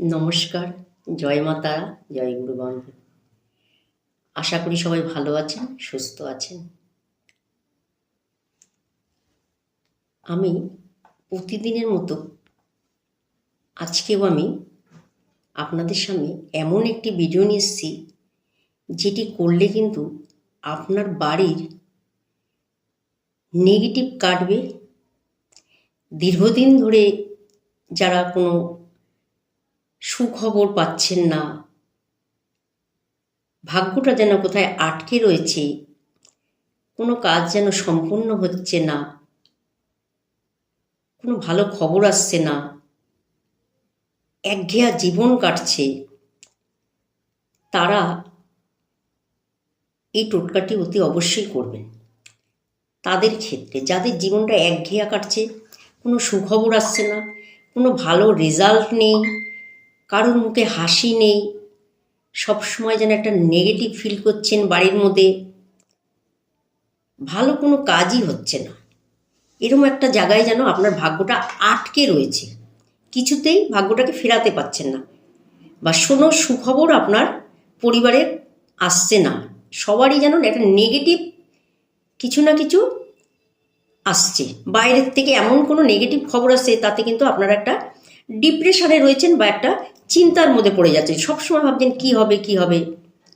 নমস্কার, জয় মা তারা, জয় গুরু আশা করি সবাই ভালো আছেন, সুস্থ আছেন। আমি প্রতিদিনের মতো আজকেও আমি আপনাদের সামনে এমন একটি ভিডিও নিয়ে এসেছি, যেটি করলে কিন্তু আপনার বাড়ির নেগেটিভ কাটবে। দীর্ঘদিন ধরে যারা কোনো সুখবর পাচ্ছেন না। ভাগ্যটা যেন কোথায় আটকে রয়েছে, কোনো কাজ যেন সম্পূর্ণ হচ্ছে না, কোনো ভালো খবর আসছে না। একঘেয়া জীবন কাটছে। তারা এই টোটকাটি অতি অবশ্যই করবেন। তাদের ক্ষেত্রে যাদের জীবনটা একঘেয়া কাটছে, কোনো সুখবর আসছে না, কোনো ভালো রেজাল্ট নেই। কারোর মুখে হাসি নেই। সব সময় যেন একটা নেগেটিভ ফিল করছেন বাড়ির মধ্যে। ভালো কোনো কাজই হচ্ছে না। এরকম একটা জায়গায় যেন আপনার ভাগ্যটা আটকে রয়েছে। কিছুতেই ভাগ্যটাকে ফেরাতে পাচ্ছেন না। বা শোনো, সুখবর আপনার পরিবারের আসছে না। সবারই যেন একটা নেগেটিভ কিছু না কিছু আসছে। বাইরের থেকে এমন কোনো নেগেটিভ খবর আসছে তাতে কিন্তু আপনারা একটা ডিপ্রেশনে রয়েছেন বা একটা চিন্তার মধ্যে পড়ে যাচ্ছেন সবসময় ভাবছেন কি হবে কি হবে।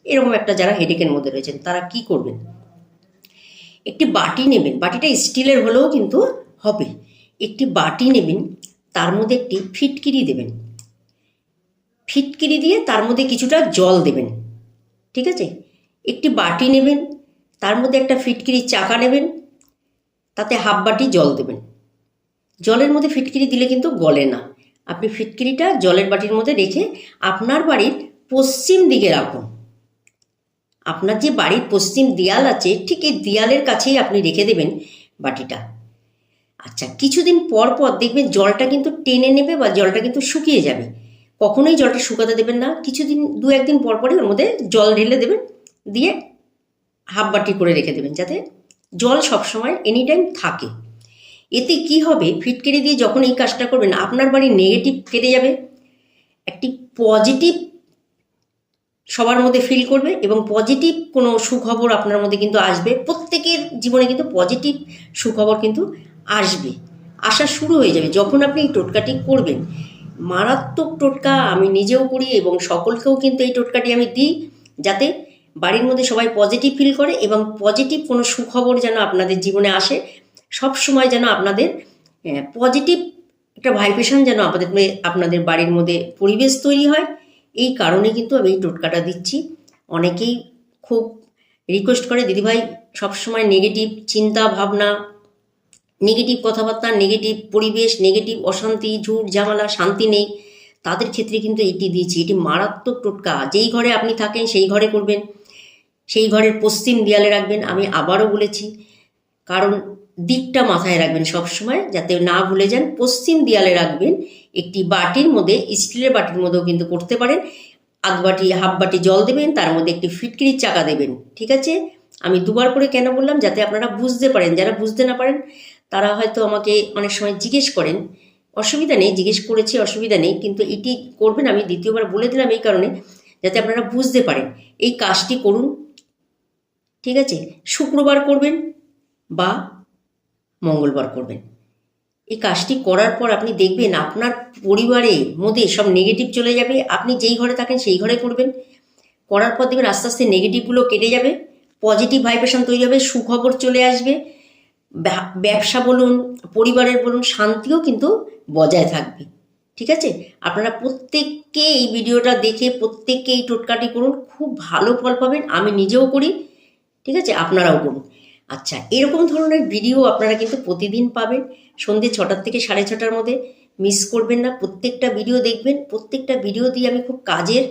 এরকম একটা যারা হেডেকের মধ্যে রয়েছেন, তারা কি করবেন? একটি বাটি নেবেন, বাটিটা স্টিলের হলেও কিন্তু হবে। একটি বাটি নেবেন, তার মধ্যে একটি ফিটকিরি দেবেন। ফিটকিরি দিয়ে তার মধ্যে কিছুটা জল দেবেন। ঠিক আছে? একটি বাটি নেবেন, তার মধ্যে একটা ফিটকিরি চাকা নেবেন, তাতে হাফ বাটি জল দেবেন। জলের মধ্যে ফিটকিরি দিলে কিন্তু গলে না। আপনি ফিটকিরিটা জলের বাটির মধ্যে রেখে আপনার বাড়ির পশ্চিম দিকে রাখুন। আপনার যে বাড়ির পশ্চিম দেয়াল আছে, ঠিক এই দেয়ালের কাছেই আপনি রেখে দেবেন বাটিটা। আচ্ছা কিছুদিন পর পর দেখবেন জলটা কিন্তু টেনে নেবে বা জলটা কিন্তু শুকিয়ে যাবে। কখনোই জলটা শুকাতে দেবেন না। কিছুদিন, দু একদিন পর পরই ওর মধ্যে জল ঢেলে দেবেন, দিয়ে হাফ বাটি করে রেখে দেবেন, যাতে জল সবসময় এনি টাইম থাকে। এতে কি হবে? ফিটকেরি দিয়ে যখন এই কাজটা করবেন, আপনার বাড়ি নেগেটিভ কেটে যাবে। একটি পজিটিভ সবার মধ্যে ফিল করবে এবং পজিটিভ কোনো সুখবর আপনার মধ্যে কিন্তু আসবে। প্রত্যেকের জীবনে কিন্তু পজিটিভ সুখবর কিন্তু আসবে। আসা শুরু হয়ে যাবে। যখন আপনি এই টোটকাটি করবেন, মারাত্মক টোটকা আমি নিজেও করি এবং সকলকেও কিন্তু এই টোটকাটি আমি দিই, যাতে বাড়ির মধ্যে সবাই পজিটিভ ফিল করে এবং পজিটিভ কোনো সুখবর যেন আপনাদের জীবনে আসে। সব সময় যেন আপনাদের পজিটিভ একটা ভাইব্রেশন যেন আমাদের আপনাদের বাড়ির মধ্যে পরিবেশ তৈরি হয়। এই কারণে কিন্তু আমি এই টোটকাটা দিচ্ছি। অনেকেই খুব রিকোয়েস্ট করে, দিদিভাই, সবসময় নেগেটিভ চিন্তা, ভাবনা নেগেটিভ কথাবার্তা নেগেটিভ পরিবেশ নেগেটিভ অশান্তি, ঝুট, ঝামেলা, শান্তি নেই। তাদের ক্ষেত্রে কিন্তু এটি দিয়েছি এটি মারাত্মক টোটকা। যেই ঘরে আপনি থাকেন, সেই ঘরে করবেন। সেই ঘরের পশ্চিম দেয়ালে রাখবেন। আমি আবারও বলেছি কারণ দিকটা মাথায় রাখবেন সবসময়, যাতে না ভুলে যান। পশ্চিম দেয়ালে রাখবেন একটি বাটির মধ্যে, স্টিলের বাটির মধ্যেও কিন্তু করতে পারেন। আধ বাটি, হাফ বাটি জল দেবেন, তার মধ্যে একটি ফিটকিরির চাকা দেবেন, ঠিক আছে? আমি দুবার করে কেন বললাম? যাতে আপনারা বুঝতে পারেন, যারা বুঝতে না পারেন, তারা হয়তো আমাকে অনেক সময় জিজ্ঞেস করেন। অসুবিধা নেই, জিজ্ঞেস করেছি, অসুবিধা নেই, কিন্তু এটি করবেন আমি দ্বিতীয়বার বলে দিলাম এই কারণে, যাতে আপনারা বুঝতে পারেন। এই কাজটি করুন, ঠিক আছে? শুক্রবার করবেন বা মঙ্গলবার করবেন। এই কাজটি করার পর আপনি দেখবেন আপনার পরিবারের মধ্যে সব নেগেটিভ চলে যাবে। আপনি যেই ঘরে থাকেন সেই ঘরে করবেন। করার পর দেখবেন আস্তে আস্তে নেগেটিভগুলো কেটে যাবে। পজিটিভ ভাইব্রেশন তৈরি হবে, সুখবর চলে আসবে। ব্যবসা বলুন, পরিবারের বলুন, শান্তিও কিন্তু বজায় থাকবে। ঠিক আছে? আপনারা প্রত্যেককে এই ভিডিওটা দেখে প্রত্যেককে এই টোটকাটি করুন। খুব ভালো ফল পাবেন। আমি নিজেও করি। ঠিক আছে? আপনারাও করুন। আচ্ছা এরকম ধরনের ভিডিও আপনারা কিন্তু প্রতিদিন পাবেন। সন্ধ্যে ছটার থেকে সাড়ে ছটার মধ্যে মিস করবেন না। প্রত্যেকটা ভিডিও দেখবেন। প্রত্যেকটা ভিডিও দিয়ে আমি খুব কাজের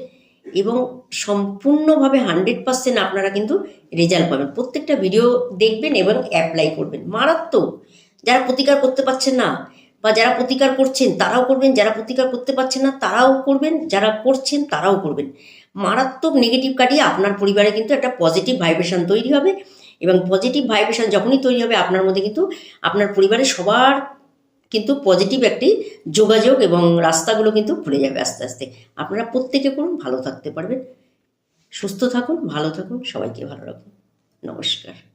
এবং সম্পূর্ণভাবে হান্ড্রেড পার্সেন্ট আপনারা কিন্তু রেজাল্ট পাবেন। প্রত্যেকটা ভিডিও দেখবেন এবং অ্যাপ্লাই করবেন। মারাত্মক! যারা প্রতিকার করতে পারছেন না বা যারা প্রতিকার করছেন, তারাও করবেন। যারা প্রতিকার করতে পারছেন না, তারাও করবেন। যারা করছেন, তারাও করবেন। মারাত্মক নেগেটিভ কাটিয়ে আপনার পরিবারে কিন্তু একটা পজিটিভ ভাইব্রেশন তৈরি হবে। এবং পজিটিভ ভাইব্রেশন যখনই তৈরি হবে আপনার মধ্যে কিন্তু আপনার পরিবারের সবার কিন্তু পজিটিভ একটি যোগাযোগ এবং রাস্তাগুলো কিন্তু খুলে যাবে আস্তে আস্তে। আপনারা প্রত্যেকে করুন, ভালো থাকতে পারবেন। সুস্থ থাকুন, ভালো থাকুন, সবাইকে ভালো রাখুন। নমস্কার।